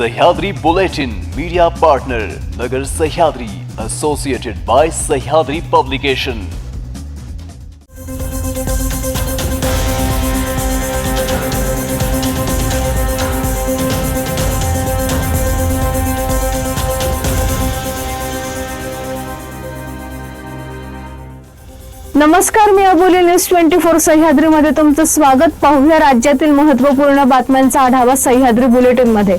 Sahyadri Bulletin media partner Nagar Sahyadri associated by Sahyadri publication नमस्कार मी Aboli news twenty four सह्याद्रीमध्ये तुमचं स्वागत. पाहूया राज्यातील महत्त्वपूर्ण बातम्यांचा आढावा सह्याद्री बुलेटिनमध्ये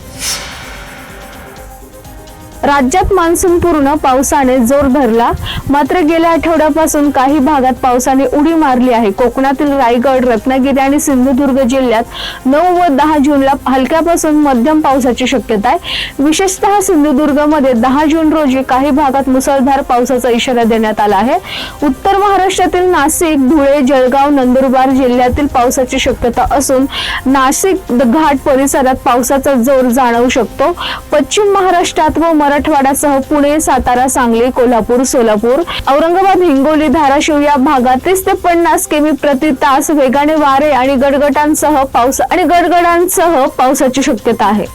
राज्यात मान्सून पूर्ण पावसाने जोर धरला. मात्र गेल्या आठवड्यापासून काही भागात पावसाने उडी मारली आहे. कोकणातील रायगड रत्नागिरी आणि सिंधुदुर्ग जिल्ह्यात नऊ व दहा जूनला हलक्यापासून मध्यम पावसाची शक्यता आहे. विशेषतः सिंधुदुर्गमध्ये दहा जून रोजी काही भागात मुसळधार पावसाचा इशारा देण्यात आला आहे. उत्तर महाराष्ट्रातील नाशिक धुळे जळगाव नंदुरबार जिल्ह्यातील पावसाची शक्यता असून नाशिक घाट परिसरात पावसाचा जोर जाणवू शकतो. पश्चिम महाराष्ट्रात व मराठवाड्यासह पुणे सातारा सांगली कोल्हापूर सोलापूर औरंगाबाद हिंगोली धाराशिव या भागात तीस ते पन्नास किमी प्रति तास वेगाने वारे आणि गडगडांसह पाऊस आणि गडगडांसह पावसाची शक्यता आहे.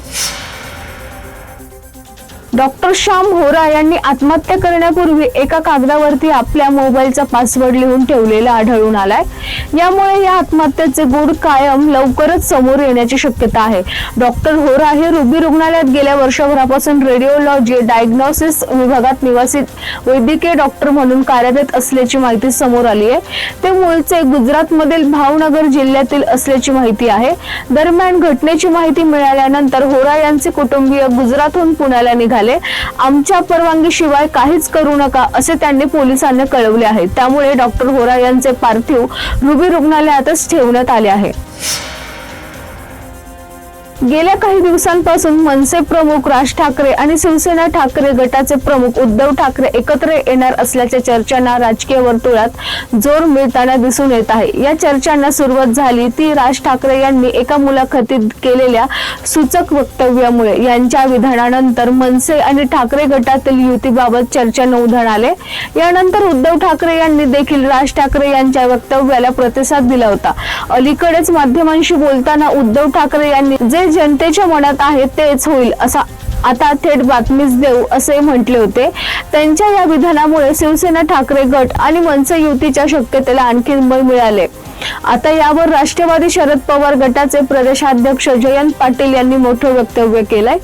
डॉक्टर श्याम होरा यांनी आत्महत्या करण्यापूर्वी एका कागदावरती आपल्या मोबाईलचा पासवर्ड लिहून ठेवलेला आढळून आलाय. यामुळे या आत्महत्येचे गुढ कायम लवकरच समोर येण्याची शक्यता आहे. डॉक्टर होरा हे रुबी रुग्णालयात गेल्या वर्षभरापासून रेडिओलॉजी डायग्नोसिस विभागात निवासित वैद्यकीय डॉक्टर म्हणून कार्यरत असल्याची माहिती समोर आली आहे. ते मूळचे गुजरातमधील भावनगर जिल्ह्यातील असल्याची माहिती आहे. दरम्यान घटनेची माहिती मिळाल्यानंतर होरा यांचे कुटुंबीय गुजरातहून पुण्याला निघाले. आमच्या परवानगीशिवाय काहीच करू नका असे त्यांनी पोलिसांना कळवले आहे. त्यामुळे डॉक्टर होरा यांचे पार्थिव रुबी रुग्णालयातच ठेवण्यात आले आहे. गेल्या काही दिवसांपासून मनसे प्रमुख राज ठाकरे आणि शिवसेना ठाकरे गटाचे प्रमुख उद्धव ठाकरे एकत्र येणार असल्याच्या चर्चांना राजकीय वर्तुळात जोर मिळताना दिसून येत आहे. या चर्चांना सुरुवात झाली ती राज ठाकरे यांनी एका मुलाखतीत केलेल्या सूचक वक्तव्यामुळे. यांच्या विधानानंतर मनसे आणि ठाकरे गटातील युतीबाबत चर्चा उधाण आले यानंतर उद्धव ठाकरे यांनी देखील राज ठाकरे यांच्या वक्तव्याला प्रतिसाद दिला होता. अलीकडेच माध्यमांशी बोलताना उद्धव ठाकरे यांनी जे जनतेच्या मनात आहे तेच होईल असा आता थेट बातमीच देऊ असे म्हटले होते. त्यांच्या या विधानामुळे शिवसेना ठाकरे गट आणि मनसे युतीच्या शक्यतेला आणखी बळ मिळाले. आता यावर राष्ट्रवादी शरद पवार गटाचे प्रदेशाध्यक्ष जयंत पाटील यांनी मोठं वक्तव्य केलंय.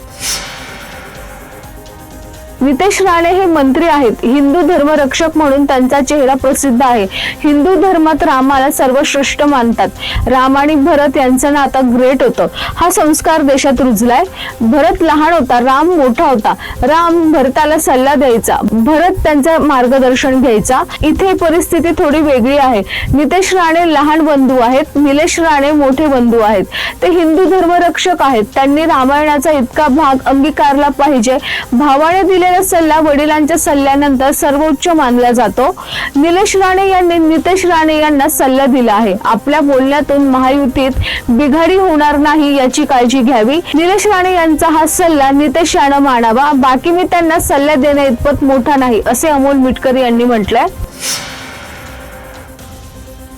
नितेश राणे हे मंत्री आहेत. हिंदू धर्मरक्षक म्हणून त्यांचा चेहरा प्रसिद्ध आहे. हिंदू धर्मात रामाला सर्वश्रेष्ठ मानतात. राम आणि भरत यांचं नातं ग्रेट होतं. हा संस्कार देशात रुजलाय. भरत लहान होता राम मोठा होता. राम भरताला सल्ला द्यायचा. भरत त्यांचं मार्गदर्शन घ्यायचा. इथे परिस्थिती थोडी वेगळी आहे. नितेश राणे लहान बंधू आहेत. निलेश राणे मोठे बंधू आहेत. ते हिंदू धर्मरक्षक आहेत. त्यांनी रामायणाचा इतका भाग अंगीकारला पाहिजे. भावाने दिले दिलेला सल्ला वडिलांच्या सल्ल्यानंतर सर्वोच्च मानला जातो. निलेश राणे यांनी नितेश राणे यांना सल्ला दिला आहे. आपल्या बोलण्यातून महायुतीत बिघाडी होणार नाही याची काळजी घ्यावी. निलेश राणे यांचा हा सल्ला नितेश यानं मानावा. बाकी मी त्यांना सल्ला देण्या इतपत मोठा नाही असे अमोल मिटकर यांनी म्हटलंय.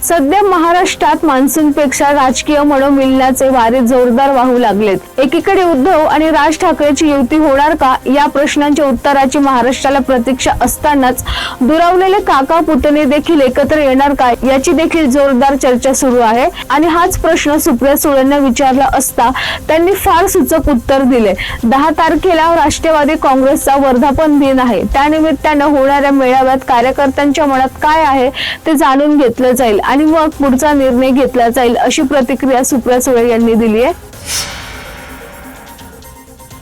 सध्या महाराष्ट्रात मान्सूनपेक्षा राजकीय मनोमिलनाचे वारे जोरदार वाहू लागलेत. एकीकडे उद्धव आणि राज ठाकरेची युती होणार का? या प्रश्नांच्या उत्तराची महाराष्ट्राला प्रतीक्षा असतानाच दुरावलेले काका पुतणे देखील एकत्र येणार का? याची देखील जोरदार चर्चा सुरू आहे. आणि हाच प्रश्न सुप्रिया सुळेंना विचारला असता त्यांनी फार सूचक उत्तर दिले. दहा तारखेला राष्ट्रवादी काँग्रेसचा वर्धापन दिन आहे. त्यानिमित्तानं होणाऱ्या मेळाव्यात कार्यकर्त्यांच्या मनात काय आहे ते जाणून घेतलं जाईल. आणि मग पुढचा निर्णय घेतला जाईल अशी प्रतिक्रिया सुप्रिया सुळे यांनी दिली आहे.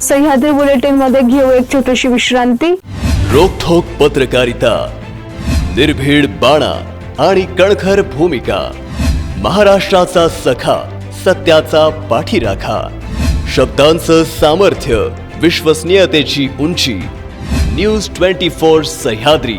सह्याद्री बुलेटिनमध्ये घेऊ एक छोटीशी विश्रांती. रोखोक पत्रकारिता निर्भीड बाणा आणि कणखर भूमिका महाराष्ट्राचा सखा सत्याचा पाठीराखा शब्दांचं सामर्थ्य विश्वसनीयतेची उंची news twenty four Sahyadri.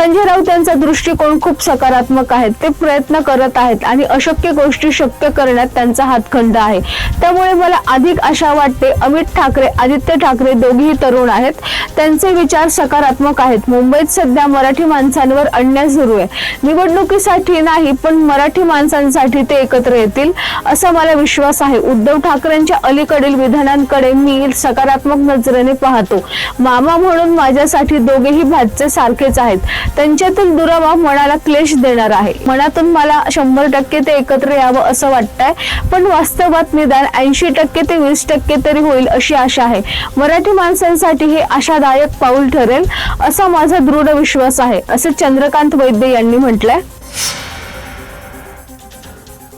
Sanjay Raut यांचा दृष्टिकोन खूप सकारात्मक आहे. ते प्रयत्न करत आहेत आणि अशक्य गोष्टी शक्य करण्यात त्यांचा हातखंड आहे. त्यामुळे मला अधिक आशा वाटते अमित ठाकरे आदित्य ठाकरे दोघेही तरुण आहेत. त्यांचे विचार सकारात्मक आहेत. मुंबईत सध्या मराठी माणसांवर अन्याय सुरू आहे. निवडणुकीसाठी नाही पण मराठी माणसांसाठी ते एकत्र येतील असा मला विश्वास आहे. उद्धव ठाकरेंच्या अलीकडील विधानांकडे मी सकारात्मक नजरेने पाहतो. मामा म्हणून माझ्यासाठी दोघेही भाजचे सारखेच आहेत. त्यांच्यातील दुरावा मनाला क्लेश देणार आहे. मनातून मला शंभर टक्के ते एकत्र यावं असं वाटतंय पण वास्तवात निदान ऐंशी टक्के ते वीस टक्के तरी होईल अशी आशा आहे. मराठी माणसांसाठी हे आशादायक पाऊल ठरेल असा माझा दृढ विश्वास आहे असे चंद्रकांत वैद्य यांनी म्हटलंय.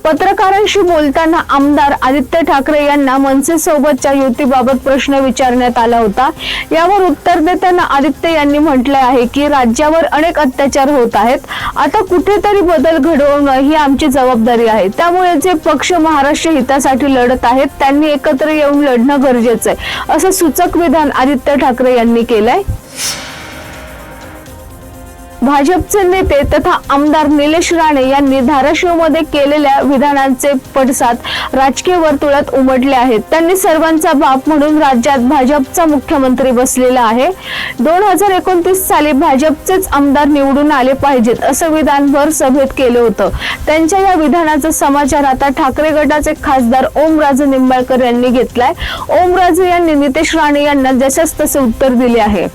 पत्रकारांशी बोलताना आमदार आदित्य ठाकरे यांना मनसे सोबतच्या युतीबाबत प्रश्न विचारण्यात आला होता. यावर उत्तर देताना आदित्य यांनी म्हटले आहे की राज्यावर अनेक अत्याचार होत आहेत. आता कुठेतरी बदल घडवणं ही आमची जबाबदारी आहे. त्यामुळे जे पक्ष महाराष्ट्र हितासाठी लढत आहेत त्यांनी एकत्र येऊन लढणं गरजेचं आहे. असं सूचक विधान आदित्य ठाकरे यांनी केलंय. भाजपचे नेते तथा आमदार निलेश राणे यांनी धाराशिवमध्ये केलेल्या विधानांचे पडसाद राजकीय वर्तुळात उमटले आहेत. त्यांनी सर्वांचा बाप म्हणून राज्यात भाजपचा मुख्यमंत्री बसलेला आहे. दोन हजार एकोणतीस साली भाजपचेच आमदार निवडून आले पाहिजेत असं विधान भर सभेत केलं होतं. त्यांच्या या विधानाचा समाचार आता ठाकरे गटाचे खासदार ओमराजे निंबाळकर यांनी घेतलाय. ओमराजे यांनी नितेश राणे यांना जशाच तसे उत्तर दिले आहे.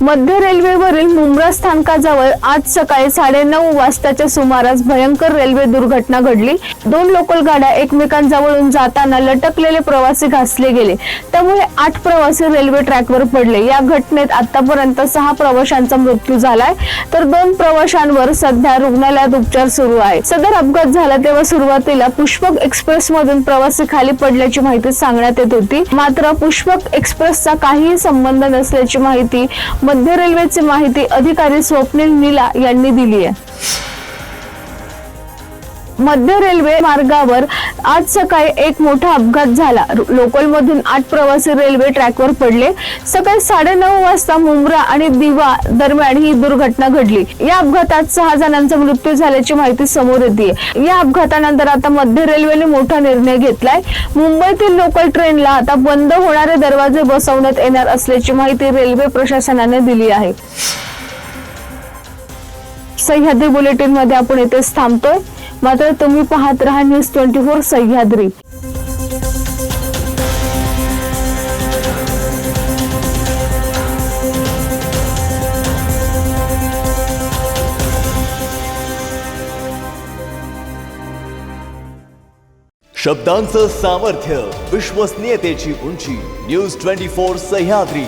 मध्य रेल्वेवरील मुंब्रा स्थानकाजवळ आज सकाळी साडेनऊ वाजताच्या सुमारास भयंकर रेल्वे दुर्घटना घडली. दोन लोकल गाड्या एकमेकांजवळून जाताना लटकलेले प्रवासी घासले गेले. त्यामुळे आठ प्रवासी रेल्वे ट्रॅकवर पडले. या घटनेत आतापर्यंत सहा प्रवाशांचा मृत्यू झालाय. तर दोन प्रवाशांवर सध्या रुग्णालयात उपचार सुरू आहे सदर अपघात झाला तेव्हा सुरुवातीला पुष्पक एक्सप्रेस मधून प्रवासी खाली पडल्याची माहिती सांगण्यात येत होती. मात्र पुष्पक एक्सप्रेसचा काहीही संबंध नसल्याची माहिती मध्य रेल्वेचे माहिती अधिकारी स्वप्नील नीला यांनी दिली आहे. मध्य रेल्वे मार्गावर आज सकाळी एक मोठा अपघात झाला. लोकलमधून आठ प्रवासी रेल्वे ट्रॅकवर पडले. सकाळी साडेनऊ वाजता मुंब्रा आणि दिवा दरम्यान ही दुर्घटना घडली. या अपघातात सहा जणांचा मृत्यू झाल्याची माहिती समोर येते या अपघातानंतर आता मध्य रेल्वेने मोठा निर्णय घेतलाय. मुंबईतील लोकल ट्रेनला आता बंद होणारे दरवाजे बसवण्यात येणार असल्याची माहिती रेल्वे प्रशासनाने दिली आहे. सह्याद्री बुलेटिनमध्ये आपण इथेच थांबतोय. मात्र तुम्ही पाहत राहा न्यूज ट्वेंटी फोर सह्याद्री. शब्दांचं सामर्थ्य विश्वसनीयतेची उंची न्यूज ट्वेंटी फोर सह्याद्री.